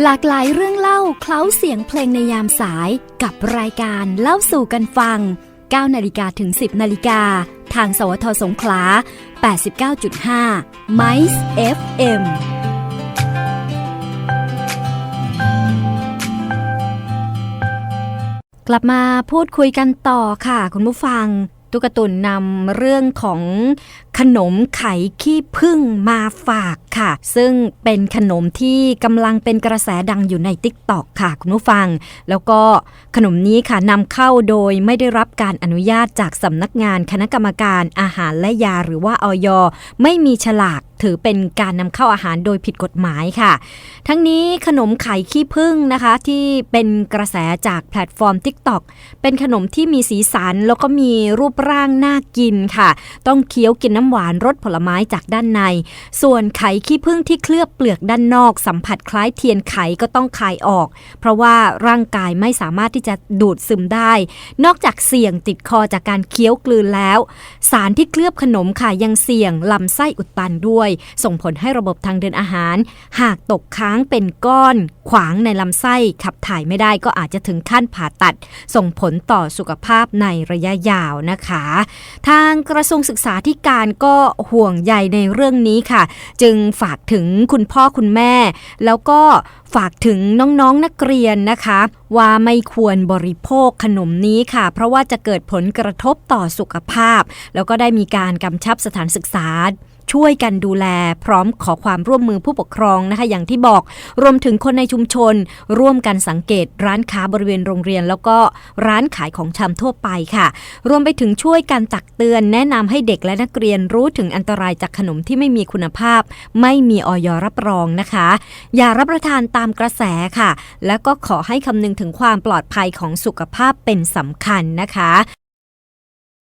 หลากหลายเรื่องเล่าเคล้าเสียงเพลงในยามสายกับรายการเล่าสู่กันฟัง 9 นาฬิกาถึง 10 นาฬิกา ทางสวทสงขลา 89.5 MICE FM กลับมาพูดคุยกันต่อค่ะ คุณผู้ฟัง ตุกตุนนำเรื่องของขนมไข่ขี้พึ่งมาฝากค่ะ ซึ่งเป็นขนมที่กำลังเป็นกระแสดังอยู่ใน t ิ k t o k ค่ะ คุณผู้ฟัง แล้วก็ขนมนี้ค่ะนำเข้าโดยไม่ได้รับการอนุญาตจากสำนักงานคณะกรรมการอาหารและยาหรือว่าออยไม่มีฉลาก ถือเป็นการนำเข้าอาหารโดยผิดกฎหมายค่ะ ทั้งนี้ขนมไข่ขี้ผึ้งนะคะ ที่เป็นกระแสจากแพลตฟอร์ม TikTok เป็นขนมที่มีสีสันแล้วก็มีรูปร่างน่ากินค่ะ ต้องเคี้ยวกินน้ำหวานรสผลไม้จากด้านใน ส่วนไข่ขี้ผึ้งที่เคลือบเปลือกด้านนอก สัมผัสคล้ายเทียนไขก็ต้องคายออก เพราะว่าร่างกายไม่สามารถที่จะดูดซึมได้ นอกจากเสี่ยงติดคอจากการเคี้ยวกลืนแล้ว สารที่เคลือบขนมค่ะยังเสี่ยงลำไส้อุดตันด้วยส่งผลให้ระบบทางเดินอาหาร หากตกค้างเป็นก้อนขวางในลำไส้ขับถ่ายไม่ได้ก็อาจจะถึงขั้นผ่าตัด ส่งผลต่อสุขภาพในระยะยาวนะคะ ทางกระทรวงศึกษาธิการก็ห่วงใยในเรื่องนี้ค่ะ จึงฝากถึงคุณพ่อคุณแม่ แล้วก็ฝากถึงน้องๆนนักเรียนนะคะ ว่าไม่ควรบริโภคขนมนี้ค่ะ เพราะว่าจะเกิดผลกระทบต่อสุขภาพ แล้วก็ได้มีการกำชับสถานศึกษา ช่วยกันดูแลพร้อมขอความร่วมมือผู้ปกครองนะคะ อย่างที่บอกรวมถึงคนในชุมชน ร่วมกันสังเกตร้านค้าบริเวณโรงเรียน แล้วก็ร้านขายของชำทั่วไปค่ะ รวมไปถึงช่วยกันตักเตือน แนะนำให้เด็กและนักเรียนรู้ถึงอันตรายจากขนมที่ไม่มีคุณภาพ ไม่มีออยรับรองนะคะ อย่ารับประทานตามกระแสค่ะ แล้วก็ขอให้คำนึงถึงความปลอดภัยของสุขภาพเป็นสำคัญนะคะ